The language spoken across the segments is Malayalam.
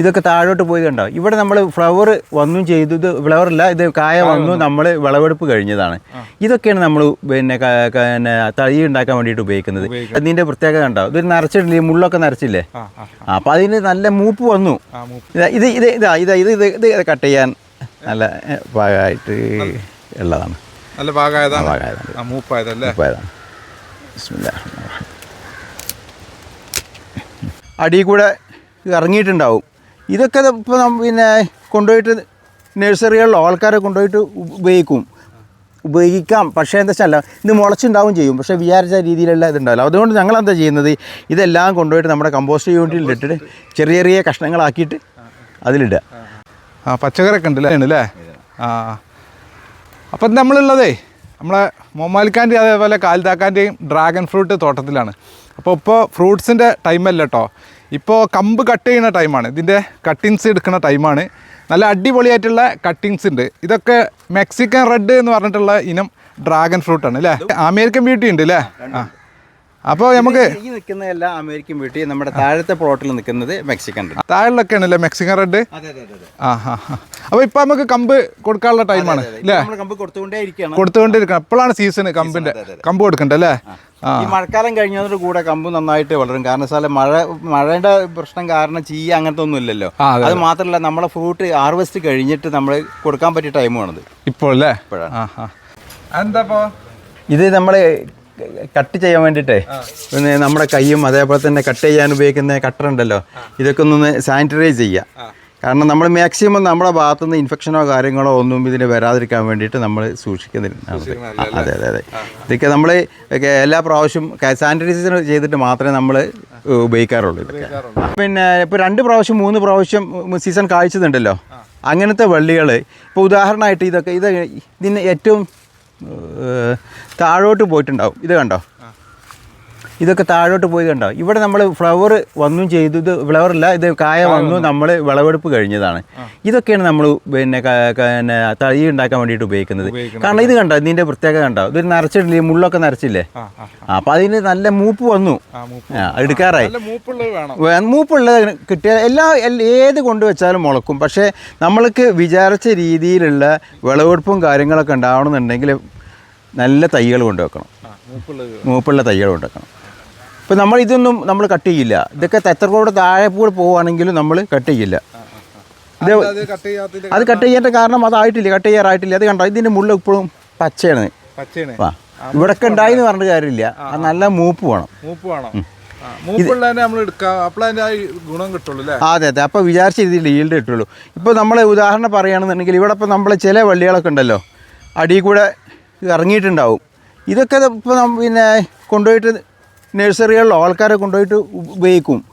ഇതൊക്കെ താഴോട്ട് പോയി കണ്ടോ? ഇവിടെ നമ്മൾ ഫ്ലവർ വന്നും ചെയ്തു. ഇത് ഫ്ലവർ അല്ല ഇത് കായ വന്നു നമ്മൾ വിളവെടുപ്പ് കഴിഞ്ഞതാണ്. ഇതൊക്കെയാണ് നമ്മൾ പിന്നെ പിന്നെ തഴി ഉണ്ടാക്കാൻ വേണ്ടിയിട്ട് ഉപയോഗിക്കുന്നത്. അതിന്റെ പ്രത്യേകത കണ്ടോ? ഇത് നരച്ചിട്ടില്ലേ? മുള്ളൊക്കെ നരച്ചില്ലേ? ആ, അതിന് നല്ല മൂപ്പ് വന്നു. ഇതാ ഇത് ഇത് ഇതാ ഇതാ ഇത് ഇത് കട്ട് ചെയ്യാൻ നല്ല ഭാഗമായിട്ട് പാകമായിട്ട് ഉള്ളതാണ്. നല്ല ഭാഗമായതാണ് പാകമായതാണ്. മൂപ്പായതല്ലേ? അടിയിൽ കൂടെ ഇറങ്ങിയിട്ടുണ്ടാവും. ഇതൊക്കെ ഇപ്പോൾ പിന്നെ കൊണ്ടുപോയിട്ട് നഴ്സറികളിലോ ആൾക്കാരെ കൊണ്ടുപോയിട്ട് ഉപയോഗിക്കും. ഉപയോഗിക്കാം. പക്ഷേ എന്താ വെച്ചാൽ ഇത് മുളച്ചുണ്ടാവും ചെയ്യും. പക്ഷേ വിചാരിച്ച രീതിയിലുള്ള ഇതുണ്ടാവില്ല. അതുകൊണ്ട് ഞങ്ങൾ എന്താ ചെയ്യുന്നത്? ഇതെല്ലാം കൊണ്ടുപോയിട്ട് നമ്മുടെ കമ്പോസ്റ്റ് യൂണിറ്റിൽ ഇട്ടിട്ട് ചെറിയ ചെറിയ കഷ്ണങ്ങളാക്കിയിട്ട് അതിലിടുക. ആ പച്ചക്കറിയൊക്കെ ഉണ്ട് അല്ലേ? അല്ലേ ആ. അപ്പം നമ്മളുള്ളതേ നമ്മളെ മൊമാലിക്കാന്റെ അതേപോലെ കാൽതാക്കാന്റെയും ഡ്രാഗൺ ഫ്രൂട്ട് തോട്ടത്തിലാണ്. അപ്പോൾ ഇപ്പോൾ ഫ്രൂട്ട്സിന്റെ ടൈമല്ല കേട്ടോ. ഇപ്പോൾ കമ്പ് കട്ട് ചെയ്യുന്ന ടൈമാണ് ഇതിന്റെ കട്ടിങ്സ് എടുക്കുന്ന ടൈമാണ് നല്ല അടിപൊളിയായിട്ടുള്ള കട്ടിങ്സ് ഉണ്ട്. ഇതൊക്കെ മെക്സിക്കൻ റെഡ് എന്ന് പറഞ്ഞിട്ടുള്ള ഇനം ഡ്രാഗൺ ഫ്രൂട്ട് ആണ് അല്ലേ അമേരിക്കൻ ബ്യൂട്ടി ഉണ്ട് അല്ലേ ആ. അപ്പോൾ നമുക്ക് ഈ നിൽക്കുന്നതെല്ലാം അമേരിക്കൻ ബ്യൂട്ടി നമ്മുടെ താഴത്തെ പ്ലോട്ടിൽ നിൽക്കുന്നത് മെക്സിക്കൻ താഴിലൊക്കെയാണ് അല്ലേ മെക്സിക്കൻ റെഡ് ആ ആ ആ. അപ്പോൾ ഇപ്പൊ നമുക്ക് കമ്പ് കൊടുക്കാനുള്ള ടൈമാണ് അല്ലേ നമ്മൾ കമ്പ് കൊടുത്തുകൊണ്ടേ ഇരിക്കുകയാണ്. കൊടുത്തുകൊണ്ടിരിക്കണം. എപ്പോഴാണ് സീസൺ കമ്പിന്റെ കമ്പ് കൊടുക്കണ്ടേ അല്ലേ ഈ മഴക്കാലം കഴിഞ്ഞതോട് കൂടെ കമ്പ് നന്നായിട്ട് വളരും. കാരണം വെച്ചാൽ മഴ മഴയുടെ പ്രശ്നം കാരണം ചീയ അങ്ങനത്തെ ഒന്നും ഇല്ലല്ലോ. അത് മാത്രമല്ല നമ്മളെ ഫ്രൂട്ട് ഹാർവെസ്റ്റ് കഴിഞ്ഞിട്ട് നമ്മൾ കൊടുക്കാൻ പറ്റിയ ടൈമാണ് ഇപ്പോൾ അല്ലേ ഇപ്പോഴാണ്. ആ ആ. എന്താ ഇത് നമ്മൾ കട്ട് ചെയ്യാൻ വേണ്ടിയിട്ടേ പിന്നെ നമ്മുടെ കൈയും അതേപോലെ തന്നെ കട്ട് ചെയ്യാൻ ഉപയോഗിക്കുന്ന കട്ടർ ഉണ്ടല്ലോ ഇതൊക്കെ ഒന്ന് സാനിറ്റൈസ് ചെയ്യുക കാരണം നമ്മൾ മാക്സിമം നമ്മുടെ ഭാഗത്തുനിന്ന് ഇൻഫെക്ഷനോ കാര്യങ്ങളോ ഒന്നും ഇതിന് വരാതിരിക്കാൻ വേണ്ടിയിട്ട് നമ്മൾ സൂക്ഷിക്കുന്നില്ല. അതെ അതെ അതെ. ഇതൊക്കെ നമ്മൾ എല്ലാ പ്രാവശ്യം സാനിറ്റൈസേഷൻ ചെയ്തിട്ട് മാത്രമേ നമ്മൾ ഉപയോഗിക്കാറുള്ളൂ ഇതൊക്കെ. പിന്നെ ഇപ്പോൾ രണ്ട് പ്രാവശ്യം മൂന്ന് പ്രാവശ്യം സീസൺ കാഴ്ചതുണ്ടല്ലോ? അങ്ങനത്തെ വള്ളികൾ ഇപ്പോൾ ഉദാഹരണമായിട്ട് ഇതൊക്കെ ഇത് ഇതിന് ഏറ്റവും താഴോട്ട് പോയിട്ടുണ്ടാവും. ഇത് കണ്ടോ? ഇതൊക്കെ താഴോട്ട് പോയി കണ്ടോ? ഇവിടെ നമ്മൾ ഫ്ലവർ വന്നു ചെയ്തു ഇത് ഫ്ലവർ അല്ല ഇത് കായ വന്നു നമ്മൾ വിളവെടുപ്പ് കഴിഞ്ഞതാണ്. ഇതൊക്കെയാണ് നമ്മൾ പിന്നെ പിന്നെ തഴി ഉണ്ടാക്കാൻ വേണ്ടിയിട്ട് ഉപയോഗിക്കുന്നത്. കാരണം ഇത് കണ്ടോ ഇതിന്റെ പ്രത്യേകത കണ്ടോ? ഇത് നരച്ചിട്ടില്ലേ മുള്ളൊക്കെ നരച്ചില്ലേ ആ, അതിന് നല്ല മൂപ്പ് വന്നു. എടുക്കാറായി. മൂപ്പുള്ളത് കിട്ടിയ എല്ലാ ഏത് കൊണ്ടുവച്ചാലും മുളക്കും. പക്ഷേ നമ്മൾക്ക് വിചാരിച്ച രീതിയിലുള്ള വിളവെടുപ്പും കാര്യങ്ങളൊക്കെ ഉണ്ടാവണമെന്നുണ്ടെങ്കിൽ നല്ല തൈകൾ കൊണ്ടുവെക്കണം. മൂപ്പുള്ള തൈകൾ കൊണ്ടുവെക്കണം. ഇപ്പം നമ്മൾ ഇതൊന്നും നമ്മൾ കട്ട് ചെയ്യില്ല. ഇതൊക്കെ തെത്തർക്കോട് താഴെ കൂടെ പോവുകയാണെങ്കിലും നമ്മൾ കട്ട് ചെയ്യില്ല. ഇത് അത് കട്ട് ചെയ്യാത്തതിന്റെ അത് കട്ട് ചെയ്യേണ്ട കാരണം അതായിട്ടില്ല കട്ട് ചെയ്യാറായിട്ടില്ല. അത് കണ്ടോ? ഇതിന്റെ മുള്ള ഇപ്പോഴും പച്ചയാണ്. വാ. ഇവിടൊക്കെ ഉണ്ടായി എന്ന് പറഞ്ഞിട്ട് കാര്യമില്ല. അത് നല്ല മൂപ്പ് വേണം. മൂപ്പ് വേണം. ആ ആ അതെ അതെ. അപ്പോൾ വിചാരിച്ച രീതിയിൽ ഈൽഡ് കിട്ടുള്ളൂ. ഇപ്പോൾ നമ്മൾ ഉദാഹരണം പറയുകയാണെന്നുണ്ടെങ്കിൽ ഇവിടെ ഇപ്പോൾ നമ്മൾ ചില വള്ളികളൊക്കെ ഉണ്ടല്ലോ. അടിയിൽ കൂടെ ഇറങ്ങിയിട്ടുണ്ടാവും. ഇതൊക്കെ ഇപ്പോൾ പിന്നെ കൊണ്ടുപോയിട്ട് നഴ്സറികളിലോ ആൾക്കാരെ കൊണ്ടുപോയിട്ട് ഉപയോഗിക്കും.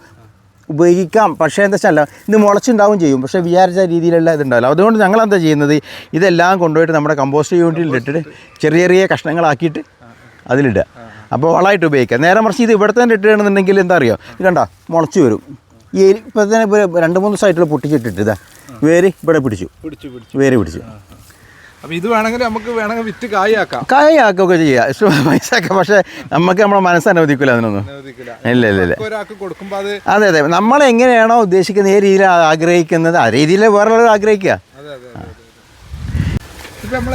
ഉപയോഗിക്കാം. പക്ഷേ എന്താ വെച്ചാൽ ഇത് മുളച്ചുണ്ടാവും ചെയ്യും. പക്ഷേ വിചാരിച്ച രീതിയിലുള്ള ഇതുണ്ടാവില്ല. അതുകൊണ്ട് ഞങ്ങൾ എന്താ ചെയ്യുന്നത്? ഇതെല്ലാം കൊണ്ടുപോയിട്ട് നമ്മുടെ കമ്പോസ്റ്റ് യൂണിറ്റിൽ ഇട്ടിട്ട് ചെറിയ ചെറിയ കഷ്ണങ്ങളാക്കിയിട്ട് അതിലിടുക. അപ്പോൾ വളമായിട്ട് ഉപയോഗിക്കുക. നേരെ മറിച്ച് ഇത് ഇവിടെ തന്നെ ഇട്ടുകയാണെന്നുണ്ടെങ്കിൽ എന്താ അറിയോ? ഇത് കണ്ടാ മുളച്ച് വരും. ഈ ഇപ്പോൾ ഇപ്പം തന്നെ ഇപ്പോൾ രണ്ട് മൂന്ന് സൈറ്റിൽ പൊട്ടിച്ചിട്ടിട്ട് ഇതാ വേര് ഇവിടെ പിടിച്ചു. പിടിച്ചു പിടിച്ചു. വേര് പിടിച്ചു. അപ്പൊ ഇത് വേണമെങ്കിൽ നമുക്ക് വേണമെങ്കിൽ വിറ്റ് കായാക്കാം. കായാക്കുകയൊക്കെ ചെയ്യാം. ഇഷ്ടം പൈസ ഒക്കെ പക്ഷേ നമുക്ക് നമ്മളെ മനസ്സ് അനുവദിക്കില്ല അതിനൊന്നും. ഇല്ല ഇല്ല ഇല്ല. ഒരാൾക്ക് കൊടുക്കുമ്പോ അത് അതെ അതെ. നമ്മൾ എങ്ങനെയാണോ ഉദ്ദേശിക്കുന്നത് ഏ രീതിയിൽ ആഗ്രഹിക്കുന്നത് ആ രീതിയിൽ വേറെ ആഗ്രഹിക്കുക ഇതിപ്പോ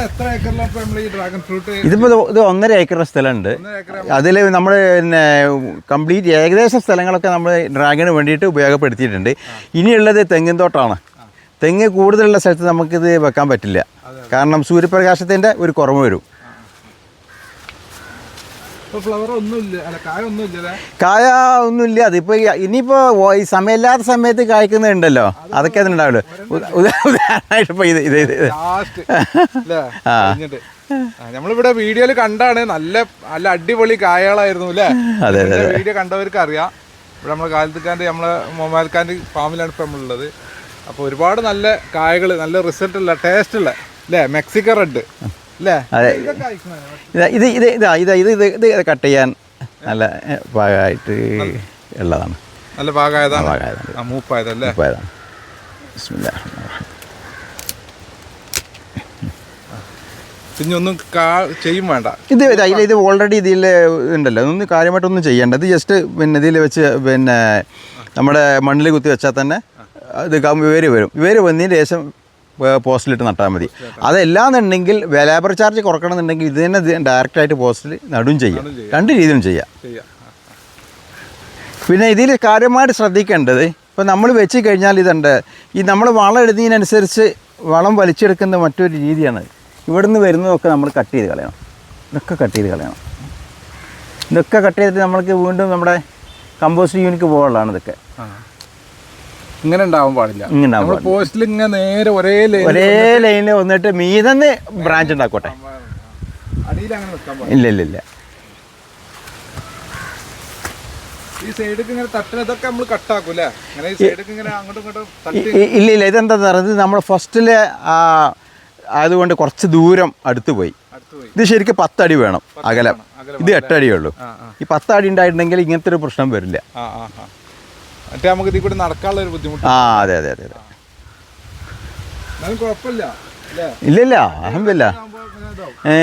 ഇതിപ്പോൾ ഇത് ഒന്നര ഏക്കർ സ്ഥലമുണ്ട്. അതിൽ നമ്മൾ പിന്നെ കംപ്ലീറ്റ് ഏകദേശം സ്ഥലങ്ങളൊക്കെ നമ്മൾ ഡ്രാഗന് വേണ്ടിയിട്ട് ഉപയോഗപ്പെടുത്തിയിട്ടുണ്ട്. ഇനിയുള്ളത് തെങ്ങിൻ തോട്ടമാണ് തെങ്ങ് കൂടുതലുള്ള സ്ഥലത്ത് നമുക്കിത് വെക്കാൻ പറ്റില്ല. കാരണം സൂര്യപ്രകാശത്തിന്റെ ഒരു കുറവ് വരും. കായ ഒന്നുമില്ല അതിപ്പോ ഇനിയിപ്പോ ഈ സമയമില്ലാത്ത സമയത്ത് കായ്ക്കുന്നുണ്ടല്ലോ അതൊക്കെ അതിനുണ്ടാവുള്ളൂ ഉദാഹരണമായിട്ട് ഇത് ഇത് ഇത് ആ, നമ്മളിവിടെ വീഡിയോയിൽ കണ്ടാണ് നല്ല നല്ല അടിപൊളി കായകളായിരുന്നു അല്ലേ? അതെ, വീഡിയോ കണ്ടവർക്ക് അറിയാം ഇവിടെ നമ്മളെ കാലത്തുക്കാന്റെ നമ്മളെ മൊബൈൽക്കാന്റെ ഫാമിലാണ് ഇപ്പം നമ്മളുള്ളത്. അപ്പോൾ ഒരുപാട് നല്ല കായകൾ നല്ല റിസൾട്ട് ഉള്ള ടേസ്റ്റ് ഉള്ള അല്ലേ മെക്സിക്കൻ റെഡ് അല്ലേ. ഇത് ഇത് ഇതാ ഇതാ ഇത് ഇത് ഇത് കട്ട് ചെയ്യാൻ നല്ല പാകമായിട്ട് ഉള്ളതാണ്. നല്ല പാകമായതാണ് ആ മൂപ്പായതല്ലേ? മൂപ്പായതാണ്. ബിസ്മില്ലാ പിന്നെ ഒന്നും ചെയ്യും വേണ്ട. ഇത് ഇത് ഇത് ഓൾറെഡി ഇതിൽ ഉണ്ടല്ലോ. ഒന്നും കാര്യമായിട്ടൊന്നും ചെയ്യേണ്ട. ഇത് ജസ്റ്റ് പിന്നെ ഇതിൽ വെച്ച് പിന്നെ നമ്മുടെ മണ്ണിൽ കുത്തി വെച്ചാൽ തന്നെ ഇത് ഇവർ വരും. ഇവർ വന്നതിന് ശേഷം പോസ്റ്റിലിട്ട് നട്ടാൽ മതി. അതല്ലാന്നുണ്ടെങ്കിൽ ലേബർ ചാർജ് കുറക്കണമെന്നുണ്ടെങ്കിൽ ഇത് തന്നെ ഡയറക്റ്റായിട്ട് പോസ്റ്റിൽ നടും ചെയ്യാം. രണ്ട് രീതിയിലും ചെയ്യാം. പിന്നെ ഇതിൽ കാര്യമായിട്ട് ശ്രദ്ധിക്കേണ്ടത് ഇപ്പോൾ നമ്മൾ വെച്ച് കഴിഞ്ഞാൽ ഇതുണ്ട്. ഈ നമ്മൾ വളം ഇടുന്നതിനനുസരിച്ച് വളം വലിച്ചെടുക്കുന്ന മറ്റൊരു രീതിയാണ്. ഇവിടുന്ന് വരുന്നതൊക്കെ നമ്മൾ കട്ട് ചെയ്ത് കളയണം. ഇതൊക്കെ കട്ട് ചെയ്ത് കളയണം. ഇതൊക്കെ കട്ട് ചെയ്തിട്ട് നമ്മൾക്ക് വീണ്ടും നമ്മുടെ കമ്പോസ്റ്റ് യൂണിറ്റ് പോകാനുള്ളതാണ് ഇതൊക്കെ. ഇങ്ങനെ ഉണ്ടാവാൻ പാടില്ല. ഇങ്ങനെ പോസ്റ്റിൽ ഇങ്ങനെ നേരെ ഒരേ ലൈൻ ഒരേ ലൈനിൽ വന്നിട്ട് മീതന്ന് ബ്രാഞ്ച് ഉണ്ടാക്കോട്ടെ? ഇല്ല ഇല്ല ഇല്ല. ഇല്ല ഇല്ല. ഇതെന്താ പറയുന്നത് നമ്മൾ ഫസ്റ്റിൽ ആയതുകൊണ്ട് കുറച്ച് ദൂരം അടുത്ത് പോയി. ഇത് ശരിക്കും പത്തടി വേണം അകലം. ഇത് എട്ടടിയേ ഉള്ളൂ. ഈ പത്തടി ഉണ്ടായിട്ടുണ്ടെങ്കിൽ ഇങ്ങനത്തെ ഒരു പ്രശ്നം വരില്ല. മറ്റേ നമുക്ക് ഇതിൽ കൂടി നടക്കാനുള്ള ഒരു ബുദ്ധിമുട്ട്. ആ അതെ അതെ അതെ അതെ. എന്നാലും കുഴപ്പമില്ല ഇല്ല ഇല്ല ഇതാവും. ഏ.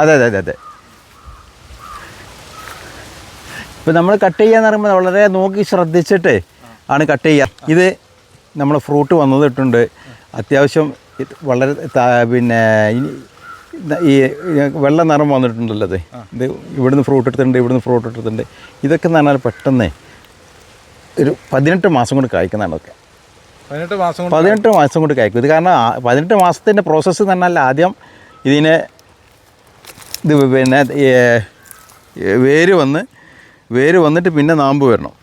അതെ അതെ അതെ അതെ ഇപ്പം നമ്മൾ കട്ട് ചെയ്യാന്ന് പറയുമ്പോൾ വളരെ നോക്കി ശ്രദ്ധിച്ചിട്ട് ആണ് കട്ട് ചെയ്യുക ഇത് നമ്മൾ ഫ്രൂട്ട് വന്നതിട്ടുണ്ട് അത്യാവശ്യം വളരെ പിന്നെ ഈ വെള്ള നിറം വന്നിട്ടുണ്ടല്ലോ അത്. ഇത് ഇവിടുന്ന് ഫ്രൂട്ട് എടുത്തിട്ടുണ്ട് ഇവിടുന്ന് ഫ്രൂട്ട് എടുത്തിട്ടുണ്ട്. ഇതൊക്കെ എന്ന് പറഞ്ഞാൽ പെട്ടെന്ന് ഒരു പതിനെട്ട് മാസം കൊണ്ട് കായ്ക്കുന്നതാണ് ഒക്കെ പതിനെട്ട് മാസം പതിനെട്ട് മാസം കൊണ്ട് കായ്ക്കും. ഇത് കാരണം പതിനെട്ട് മാസത്തിന്റെ പ്രോസസ്സ് തന്നെ അല്ല ആദ്യം ഇതിനെ ഇത് പിന്നെ വേര് വന്ന് വേര് വന്നിട്ട് പിന്നെ നാമ്പ് വരണം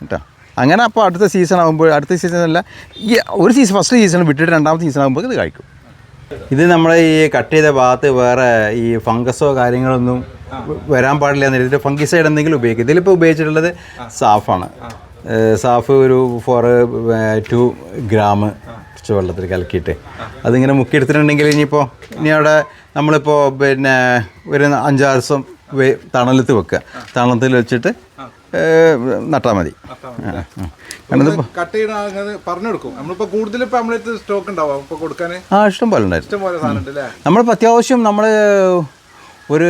കേട്ടോ. അങ്ങനെ അപ്പോൾ അടുത്ത സീസൺ ആകുമ്പോൾ അടുത്ത സീസണല്ല ഈ ഒരു സീസൺ ഫസ്റ്റ് സീസൺ വിട്ടിട്ട് രണ്ടാമത്തെ സീസൺ ആകുമ്പോൾ ഇത് കഴിക്കും ഇത് നമ്മൾ ഈ കട്ട് ചെയ്ത ഭാഗത്ത് വേറെ ഈ ഫംഗസോ കാര്യങ്ങളൊന്നും വരാൻ പാടില്ല എന്ന് ഫംഗിസൈഡ് എന്തെങ്കിലും ഉപയോഗിക്കും. ഇതിലിപ്പോൾ ഉപയോഗിച്ചിട്ടുള്ളത് സാഫാണ്. സാഫ് ഒരു ഫോർ ടു ഗ്രാം കുറച്ച് വെള്ളത്തിൽ കലക്കിയിട്ട്. അതിങ്ങനെ മുക്കിയെടുത്തിട്ടുണ്ടെങ്കിൽ ഇനിയിപ്പോൾ ഇനി അവിടെ നമ്മളിപ്പോൾ പിന്നെ ഒരു അഞ്ചാറ് ദിവസം തണലത്ത് വെക്കുക. തണലത്തിൽ വെച്ചിട്ട് നട്ടാൽ മതി. ആ, ഇഷ്ടം പോലെ ഉണ്ടായിരുന്നു. നമ്മളിപ്പോൾ അത്യാവശ്യം നമ്മൾ ഒരു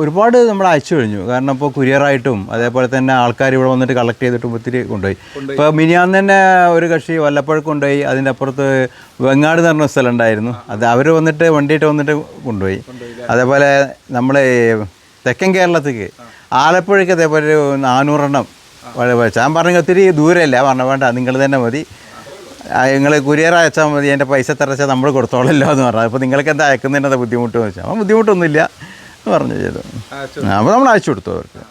ഒരുപാട് നമ്മൾ അയച്ചു കഴിഞ്ഞു. കാരണം ഇപ്പോൾ കുരിയറായിട്ടും അതേപോലെ തന്നെ ആൾക്കാർ ഇവിടെ വന്നിട്ട് കളക്ട് ചെയ്തിട്ടും ഒത്തിരി കൊണ്ടുപോയി. ഇപ്പോൾ മിനിയാന്ന് തന്നെ ഒരു കക്ഷി വല്ലപ്പോഴും കൊണ്ടുപോയി. അതിന്റെ അപ്പുറത്ത് വെങ്ങാട് എന്ന് പറഞ്ഞ സ്ഥലം ഉണ്ടായിരുന്നു. അത് അവർ വന്നിട്ട് വണ്ടിയിട്ട് വന്നിട്ട് കൊണ്ടുപോയി. അതേപോലെ നമ്മൾ തെക്കൻ കേരളത്തേക്ക് ആലപ്പുഴയ്ക്ക് അതേപോലെ ഒരു നാനൂറെണ്ണം ഞാൻ പറഞ്ഞ ഒത്തിരി ദൂരമല്ല പറഞ്ഞ വേണ്ട നിങ്ങൾ തന്നെ മതി. നിങ്ങൾ കുരിയർ അയച്ചാൽ മതി എന്റെ പൈസ തരച്ചാൽ നമ്മൾ കൊടുത്തോളല്ലോ എന്ന് പറഞ്ഞു. അപ്പോൾ നിങ്ങൾക്ക് എന്താ അയക്കുന്നതിന്റെ ബുദ്ധിമുട്ടെന്ന് വെച്ചാൽ ബുദ്ധിമുട്ടൊന്നുമില്ല. പറഞ്ഞു ചെയ്തു. അപ്പോൾ നമ്മൾ അയച്ചു കൊടുത്തു അവർക്ക്.